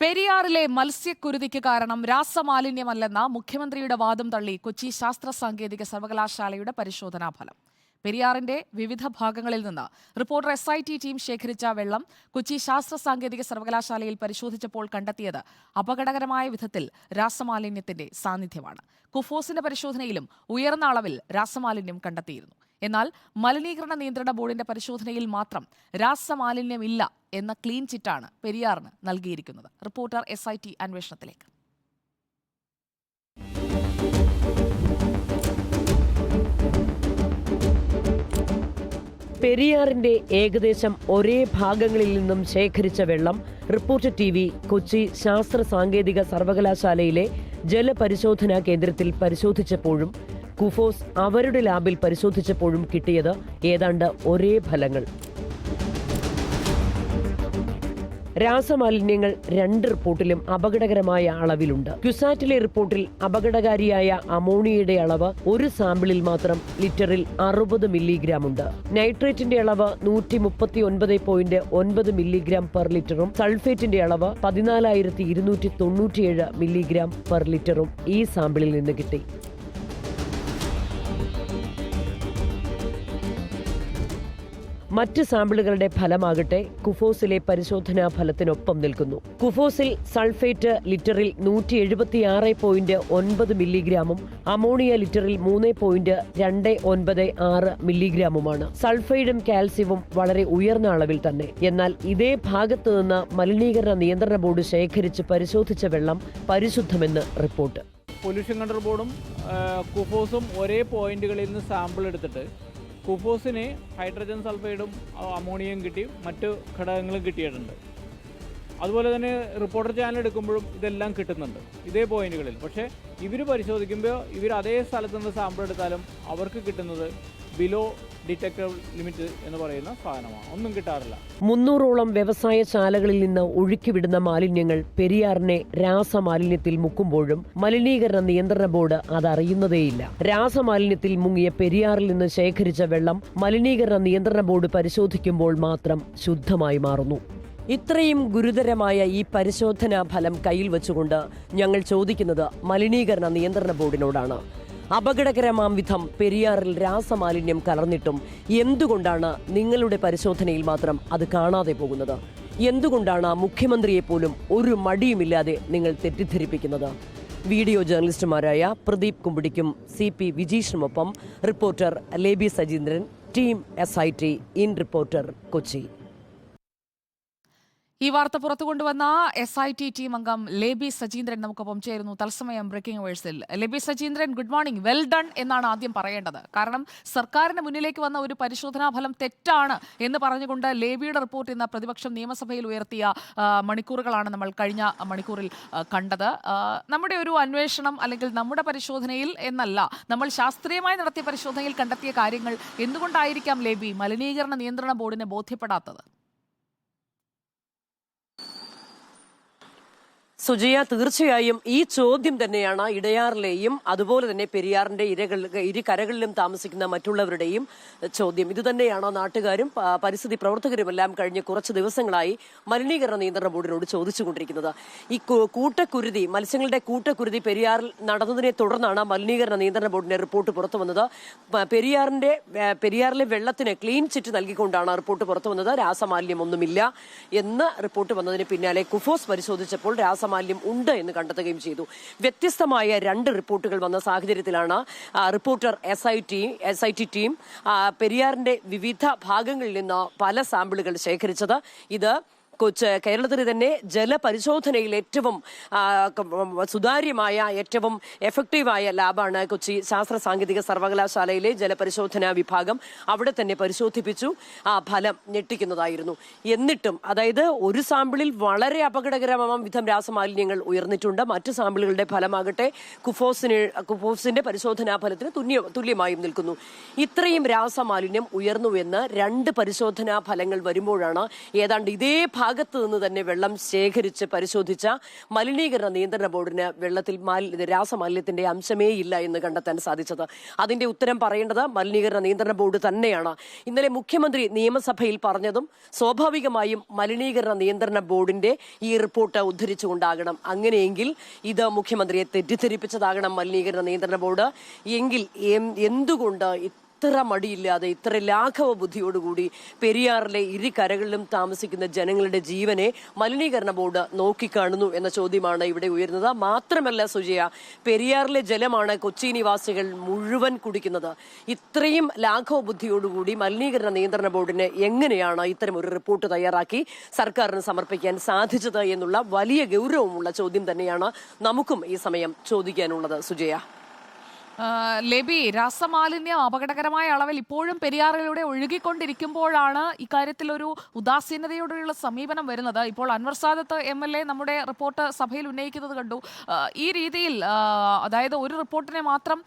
പെരിയാറിലെ മത്സ്യക്കുരുതിക്ക് കാരണം രാസമാലിന്യമല്ലെന്ന മുഖ്യമന്ത്രിയുടെ വാദം തള്ളി കൊച്ചി ശാസ്ത്ര സാങ്കേതിക സർവകലാശാലയുടെ പരിശോധനാ ഫലം പെരിയാറിന്റെ വിവിധ ഭാഗങ്ങളിൽ നിന്ന് reporter S I T team ശേഖരിച്ച വെള്ളം കൊച്ചി ശാസ്ത്ര സാങ്കേതിക സർവകലാശാലയിൽ പരിശോധിച്ചപ്പോൾ കണ്ടെത്തിയത് അപകടകരമായ വിധത്തിൽ രാസമാലിന്യത്തിന്റെ സാന്നിധ്യമാണ്. കുഫോസിന്റെ പരിശോധനയിലും ഉയർന്ന അളവിൽ രാസമാലിന്യം കണ്ടെത്തിയിരുന്നു. എന്നാൽ മലിനീകരണ നിയന്ത്രണ ബോർഡിന്റെ പരിശോധനയിൽ മാത്രം രാസമാലിന്യമില്ല എന്ന ക്ലീൻ ചിറ്റാണ് പെരിയാറിന് നൽകിയിരിക്കുന്നത്. റിപ്പോർട്ടർ എസ് ഐ ടി അന്വേഷണത്തിലേക്ക്. പെരിയാറിന്റെ ഏകദേശം ഒരേ ഭാഗങ്ങളിൽ നിന്നും ശേഖരിച്ച വെള്ളം റിപ്പോർട്ട് ടി വി കൊച്ചി ശാസ്ത്ര സാങ്കേതിക സർവകലാശാലയിലെ ജലപരിശോധനാ കേന്ദ്രത്തിൽ പരിശോധിച്ചപ്പോഴും കുഫോസ് അവരുടെ ലാബിൽ പരിശോധിച്ചപ്പോഴും കിട്ടിയത് ഏതാണ്ട് ഒരേ ഫലങ്ങൾ. രാസമാലിന്യങ്ങൾ രണ്ട് റിപ്പോർട്ടിലും അപകടകരമായ അളവിലുണ്ട്. ക്യുസാറ്റിലെ റിപ്പോർട്ടിൽ അപകടകാരിയായ അമോണിയയുടെ അളവ് ഒരു സാമ്പിളിൽ മാത്രം ലിറ്ററിൽ അറുപത് മില്ലിഗ്രാം ഉണ്ട്. നൈട്രേറ്റിന്റെ അളവ് നൂറ്റി മുപ്പത്തി ഒൻപത് പോയിന്റ് ഒൻപത് മില്ലിഗ്രാം പെർ ലിറ്ററും സൾഫേറ്റിന്റെ അളവ് പതിനാലായിരത്തി ഇരുന്നൂറ്റി തൊണ്ണൂറ്റിയേഴ് മില്ലിഗ്രാം പെർ ലിറ്ററും ഈ സാമ്പിളിൽ നിന്ന് കിട്ടി. മറ്റ് സാമ്പിളുകളുടെ ഫലമാകട്ടെ കുഫോസിലെ പരിശോധനാ ഫലത്തിനൊപ്പം നിൽക്കുന്നു. കുഫോസിൽ സൾഫേറ്റ് ലിറ്ററിൽ നൂറ്റി എഴുപത്തിയാറ് പോയിന്റ് ഒൻപത് മില്ലിഗ്രാമും അമോണിയ ലിറ്ററിൽ മൂന്ന് പോയിന്റ് രണ്ട് ഒൻപത് ആറ് മില്ലിഗ്രാമുമാണ്. സൾഫൈഡും കാൽസ്യവും വളരെ ഉയർന്ന അളവിൽ തന്നെ. എന്നാൽ ഇതേ ഭാഗത്തു നിന്ന് മലിനീകരണ നിയന്ത്രണ ബോർഡ് ശേഖരിച്ച് പരിശോധിച്ച വെള്ളം പരിശുദ്ധമെന്ന് റിപ്പോർട്ട്. പൊല്യൂഷൻ കൺട്രോൾ ബോർഡും കുഫോസും ഒരേ പോയിന്റുകളിൽ നിന്ന് സാമ്പിൾ എടുത്തിട്ട് കുഫോസിന് ഹൈഡ്രജൻ സൾഫൈഡും അമോണിയയും കിട്ടി. മറ്റ് ഘടകങ്ങളും കിട്ടിയിട്ടുണ്ട്. അതുപോലെ തന്നെ റിപ്പോർട്ടർ ചാനൽ എടുക്കുമ്പോഴും ഇതെല്ലാം കിട്ടുന്നുണ്ട്. ഇതേ പോയിന്റുകളിൽ. പക്ഷേ ഇവർ പരിശോധിക്കുമ്പോൾ ഇവർ അതേ സ്ഥലത്ത് നിന്ന് സാമ്പിൾ എടുത്താലും അവർക്ക് കിട്ടുന്നത് ബിലോ ഡിറ്റക്ടർ ലിമിറ്റ് എന്ന് പറയുന്ന സാധനമാണ്. ഒന്നും കിട്ടാറില്ല. മുന്നൂറോളം വ്യവസായ ശാലകളിൽ നിന്ന് ഒഴുക്കിവിടുന്ന മാലിന്യങ്ങൾ പെരിയാറിനെ രാസമാലിന്യത്തിൽ മുക്കുമ്പോഴും മലിനീകരണ നിയന്ത്രണ ബോർഡ് അതറിയുന്നതേയില്ല. രാസമാലിന്യത്തിൽ മുങ്ങിയ പെരിയാറിൽ നിന്ന് ശേഖരിച്ച വെള്ളം മലിനീകരണ നിയന്ത്രണ ബോർഡ് പരിശോധിക്കുമ്പോൾ മാത്രം ശുദ്ധമായി മാറുന്നു. ഇത്രയും ഗുരുതരമായ ഈ പരിശോധനാ ഫലം കയ്യിൽ വെച്ചുകൊണ്ട് ഞങ്ങൾ ചോദിക്കുന്നത് മലിനീകരണ നിയന്ത്രണ ബോർഡിനോടാണ്. അപകടകരമാം വിധം പെരിയാറിൽ രാസമാലിന്യം കലർന്നിട്ടും എന്തുകൊണ്ടാണ് നിങ്ങളുടെ പരിശോധനയിൽ മാത്രം അത് കാണാതെ പോകുന്നത്? എന്തുകൊണ്ടാണ് മുഖ്യമന്ത്രിയെ പോലും ഒരു മടിയുമില്ലാതെ നിങ്ങൾ തെറ്റിദ്ധരിപ്പിക്കുന്നത്? വീഡിയോ ജേർണലിസ്റ്റുമാരായ പ്രദീപ് കുമ്പിടിക്കും C P വിജീഷിനുമൊപ്പം reporter Leby Sajeendran team S I T in reporter Kochi. ഈ വാർത്ത പുറത്തു കൊണ്ടുവന്ന എസ് ഐ ടി ടീം അംഗം ലേബി സജീന്ദ്രൻ നമുക്കൊപ്പം ചേരുന്നു. തത്സമയം breaking വേഴ്സിൽ Leby Sajeendran good morning well done എന്നാണ് ആദ്യം പറയേണ്ടത്. കാരണം സർക്കാരിന് മുന്നിലേക്ക് വന്ന ഒരു പരിശോധനാ ഫലം തെറ്റാണ് എന്ന് പറഞ്ഞുകൊണ്ട് ലേബിയുടെ റിപ്പോർട്ട് ഇന്ന് പ്രതിപക്ഷം നിയമസഭയിൽ ഉയർത്തിയ മണിക്കൂറുകളാണ് നമ്മൾ കഴിഞ്ഞ മണിക്കൂറിൽ കണ്ടത്. നമ്മുടെ ഒരു അന്വേഷണം അല്ലെങ്കിൽ നമ്മുടെ പരിശോധനയിൽ എന്നല്ല നമ്മൾ ശാസ്ത്രീയമായി നടത്തിയ പരിശോധനയിൽ കണ്ടെത്തിയ കാര്യങ്ങൾ എന്തുകൊണ്ടായിരിക്കാം ലേബി മലിനീകരണ നിയന്ത്രണ ബോർഡിനെ ബോധ്യപ്പെടാത്തത്? സുജയ തീർച്ചയായും ഈ ചോദ്യം തന്നെയാണ് ഇടയാറിലെയും അതുപോലെ തന്നെ പെരിയാറിന്റെ ഇരകൾ ഇരു കരകളിലും താമസിക്കുന്ന മറ്റുള്ളവരുടെയും ചോദ്യം. ഇത് തന്നെയാണ് നാട്ടുകാരും പരിസ്ഥിതി പ്രവർത്തകരുമെല്ലാം കഴിഞ്ഞ കുറച്ച് ദിവസങ്ങളായി മലിനീകരണ നിയന്ത്രണ ബോർഡിനോട് ചോദിച്ചുകൊണ്ടിരിക്കുന്നത്. ഈ കൂട്ടക്കുരുതി മത്സ്യങ്ങളുടെ കൂട്ടക്കുരുതി പെരിയാറിൽ നടന്നതിനെ തുടർന്നാണ് മലിനീകരണ നിയന്ത്രണ ബോർഡിന്റെ റിപ്പോർട്ട് പുറത്തു വന്നത്. പെരിയാറിന്റെ പെരിയാറിലെ വെള്ളത്തിന് ക്ലീൻ ചിറ്റ് നൽകിക്കൊണ്ടാണ് റിപ്പോർട്ട് പുറത്തു വന്നത്. രാസമാലിന്യമൊന്നുമില്ല എന്ന് റിപ്പോർട്ട് വന്നതിന് പിന്നാലെ കുഫോസ് പരിശോധിച്ചപ്പോൾ രാസമാലിന്യം ഉണ്ട് എന്ന് കണ്ടെത്തുകയും ചെയ്തു. വ്യത്യസ്തമായ രണ്ട് റിപ്പോർട്ടുകൾ വന്ന സാഹചര്യത്തിലാണ് reporter S I T S I T team പെരിയാറിന്റെ വിവിധ ഭാഗങ്ങളിൽ നിന്ന് പല സാമ്പിളുകൾ ശേഖരിച്ചത്. ഇത് കൊച്ച് കേരളത്തിന് തന്നെ ജലപരിശോധനയിൽ ഏറ്റവും സുതാര്യമായ ഏറ്റവും എഫക്റ്റീവായ ലാബാണ് കൊച്ചി ശാസ്ത്ര സാങ്കേതിക സർവകലാശാലയിലെ ജലപരിശോധനാ വിഭാഗം. അവിടെ തന്നെ പരിശോധിപ്പിച്ചു ആ ഫലം ഞെട്ടിക്കുന്നതായിരുന്നു. എന്നിട്ടും അതായത് ഒരു സാമ്പിളിൽ വളരെ അപകടകരമാം വിധം രാസമാലിന്യങ്ങൾ ഉയർന്നിട്ടുണ്ട്. മറ്റ് സാമ്പിളുകളുടെ ഫലമാകട്ടെ കുഫോസിന് കുഫോസിന്റെ പരിശോധനാ ഫലത്തിന് തുല്യ തുല്യമായും നിൽക്കുന്നു. ഇത്രയും രാസമാലിന്യം ഉയർന്നു എന്ന് രണ്ട് പരിശോധനാ ഫലങ്ങൾ വരുമ്പോഴാണ് ഏതാണ്ട് ഇതേ ഭാഗത്ത് നിന്ന് തന്നെ വെള്ളം ശേഖരിച്ച് പരിശോധിച്ച മലിനീകരണ നിയന്ത്രണ ബോർഡിന് വെള്ളത്തിൽ മാലി- രാസമാലിന്യത്തിന്റെ അംശമേ ഇല്ല എന്ന് കണ്ടെത്താൻ സാധിച്ചത്. അതിന്റെ ഉത്തരം പറയേണ്ടത് മലിനീകരണ നിയന്ത്രണ ബോർഡ് തന്നെയാണ്. ഇന്നലെ മുഖ്യമന്ത്രി നിയമസഭയിൽ പറഞ്ഞതും സ്വാഭാവികമായും മലിനീകരണ നിയന്ത്രണ ബോർഡിന്റെ ഈ റിപ്പോർട്ട് ഉദ്ധരിച്ചുകൊണ്ടാകണം. അങ്ങനെയെങ്കിൽ ഇത് മുഖ്യമന്ത്രിയെ തെറ്റിദ്ധരിപ്പിച്ചതാകണം മലിനീകരണ നിയന്ത്രണ ബോർഡ്. എങ്കിൽ എന്തുകൊണ്ട് ഇത്ര മടിയില്ലാതെ ഇത്ര ലാഘവ ബുദ്ധിയോടുകൂടി പെരിയാറിലെ ഇരു കരകളിലും താമസിക്കുന്ന ജനങ്ങളുടെ ജീവനെ മലിനീകരണ ബോർഡ് നോക്കിക്കാണുന്നു എന്ന ചോദ്യമാണ് ഇവിടെ ഉയരുന്നത്. മാത്രമല്ല സുജയ പെരിയാറിലെ ജലമാണ് കൊച്ചി നിവാസികൾ മുഴുവൻ കുടിക്കുന്നത്. ഇത്രയും ലാഘവ ബുദ്ധിയോടുകൂടി മലിനീകരണ നിയന്ത്രണ ബോർഡിന് എങ്ങനെയാണ് ഇത്തരം ഒരു റിപ്പോർട്ട് തയ്യാറാക്കി സർക്കാരിന് സമർപ്പിക്കാൻ സാധിച്ചത് എന്നുള്ള വലിയ ഗൗരവമുള്ള ചോദ്യം തന്നെയാണ് നമുക്കും ഈ സമയം ചോദിക്കാനുള്ളത് സുജയ. ലെബി രാസമാലിന്യം അപകടകരമായ അളവിൽ ഇപ്പോഴും പെരിയാറിലൂടെ ഒഴുകിക്കൊണ്ടിരിക്കുമ്പോഴാണ് ഇക്കാര്യത്തിൽ ഒരു ഉദാസീനതയോടെയുള്ള സമീപനം വരുന്നത്. ഇപ്പോൾ Anwar Sadath M L A നമ്മുടെ റിപ്പോർട്ട് സഭയിൽ ഉന്നയിക്കുന്നത് കണ്ടു. ഈ രീതിയിൽ അതായത് ഒരു റിപ്പോർട്ടിനെ മാത്രം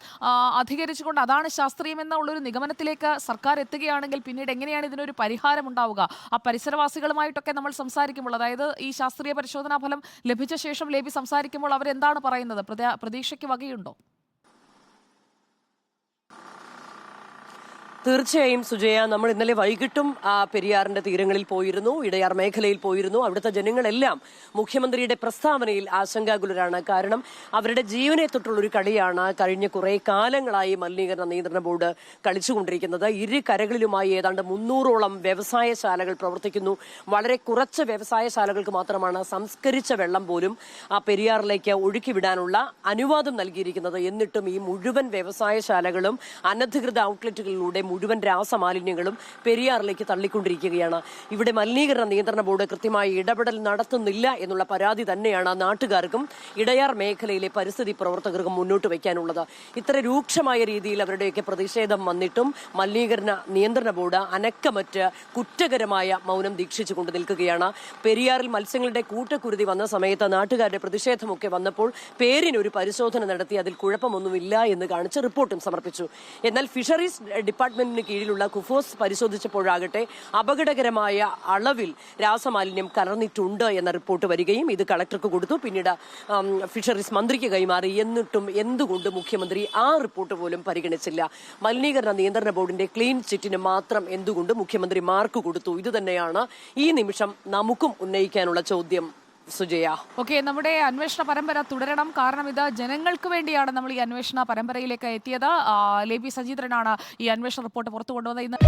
അധികരിച്ചുകൊണ്ട് അതാണ് ശാസ്ത്രീയമെന്നുള്ളൊരു നിഗമനത്തിലേക്ക് സർക്കാർ എത്തുകയാണെങ്കിൽ പിന്നീട് എങ്ങനെയാണ് ഇതിനൊരു പരിഹാരം ഉണ്ടാവുക? ആ പരിസരവാസികളുമായിട്ടൊക്കെ നമ്മൾ സംസാരിക്കുമ്പോൾ അതായത് ഈ ശാസ്ത്രീയ പരിശോധനാ ഫലം ലഭിച്ച ശേഷം ലേബി സംസാരിക്കുമ്പോൾ അവരെന്താണ് പറയുന്നത്? പ്രതീക്ഷയ്ക്ക് വകയുണ്ടോ? തീർച്ചയായും സുജയ നമ്മൾ ഇന്നലെ വൈകിട്ടും ആ പെരിയാറിന്റെ തീരങ്ങളിൽ പോയിരുന്നു ഇടയാർ മേഖലയിൽ പോയിരുന്നു. അവിടുത്തെ ജനങ്ങളെല്ലാം മുഖ്യമന്ത്രിയുടെ പ്രസ്താവനയിൽ ആശങ്കാകുലരാണ്. കാരണം അവരുടെ ജീവനെ തൊട്ടുള്ള ഒരു കളിയാണ് കഴിഞ്ഞ കുറെ കാലങ്ങളായി മലിനീകരണ നിയന്ത്രണ ബോർഡ് കളിച്ചുകൊണ്ടിരിക്കുന്നത്. ഇരു കരകളിലുമായി ഏതാണ്ട് മുന്നൂറോളം വ്യവസായശാലകൾ പ്രവർത്തിക്കുന്നു. വളരെ കുറച്ച് വ്യവസായശാലകൾക്ക് മാത്രമാണ് സംസ്കരിച്ച വെള്ളം പോലും ആ പെരിയാറിലേക്ക് ഒഴുക്കിവിടാനുള്ള അനുവാദം നൽകിയിരിക്കുന്നത്. എന്നിട്ടും ഈ മുഴുവൻ വ്യവസായശാലകളും അനധികൃത ഔട്ട്ലെറ്റുകളിലൂടെ മുഴുവൻ രാസമാലിന്യങ്ങളും പെരിയാറിലേക്ക് തള്ളിക്കൊണ്ടിരിക്കുകയാണ്. ഇവിടെ മലിനീകരണ നിയന്ത്രണ ബോർഡ് കൃത്യമായി ഇടപെടൽ നടത്തുന്നില്ല എന്നുള്ള പരാതി തന്നെയാണ് നാട്ടുകാർക്കും ഇടയാർ മേഖലയിലെ പരിസ്ഥിതി പ്രവർത്തകർക്കും മുന്നോട്ട് വയ്ക്കാനുള്ളത് ഇത്ര രൂക്ഷമായ രീതിയിൽ അവരുടെയൊക്കെ പ്രതിഷേധം വന്നിട്ടും മലിനീകരണ നിയന്ത്രണ ബോർഡ് അനക്കമറ്റ് കുറ്റകരമായ മൗനം ദീക്ഷിച്ചു കൊണ്ട് നിൽക്കുകയാണ്. പെരിയാറിൽ മത്സ്യങ്ങളുടെ കൂട്ടക്കുരുതി വന്ന സമയത്ത് നാട്ടുകാരുടെ പ്രതിഷേധമൊക്കെ വന്നപ്പോൾ പേരിനൊരു പരിശോധന നടത്തി അതിൽ കുഴപ്പമൊന്നുമില്ല എന്ന് കാണിച്ച് റിപ്പോർട്ടും സമർപ്പിച്ചു. എന്നാൽ ഫിഷറീസ് ഡിപ്പാർട്ട്മെന്റിന് കീഴിലുള്ള കുഫോസ് പരിശോധിച്ചപ്പോഴാകട്ടെ അപകടകരമായ അളവിൽ രാസമാലിന്യം കലർന്നിട്ടുണ്ട് എന്ന റിപ്പോർട്ട് വരികയും ഇത് കളക്ടർക്ക് കൊടുത്തു. പിന്നീട് ഫിഷറീസ് മന്ത്രിക്ക് കൈമാറി. എന്നിട്ടും എന്തുകൊണ്ട് മുഖ്യമന്ത്രി ആ റിപ്പോർട്ട് പോലും പരിഗണിച്ചില്ല? മലിനീകരണ നിയന്ത്രണ ബോർഡിന്റെ ക്ലീൻ ചിറ്റിന് മാത്രം എന്തുകൊണ്ട് മുഖ്യമന്ത്രി മാർക്ക് കൊടുത്തു? ഇത് തന്നെയാണ് ഈ നിമിഷം നമുക്കും ഉന്നയിക്കാനുള്ള ചോദ്യം. സുജയ. ഓക്കെ നമ്മുടെ അന്വേഷണ പരമ്പര തുടരണം. കാരണം ഇത് ജനങ്ങൾക്ക് വേണ്ടിയാണ് നമ്മൾ ഈ അന്വേഷണ പരമ്പരയിലേക്ക് എത്തിയത്. ലേബി സജീന്ദ്രനാണ് ഈ അന്വേഷണ റിപ്പോർട്ട് പുറത്തു കൊണ്ടുവന്നത്. ഇന്ന്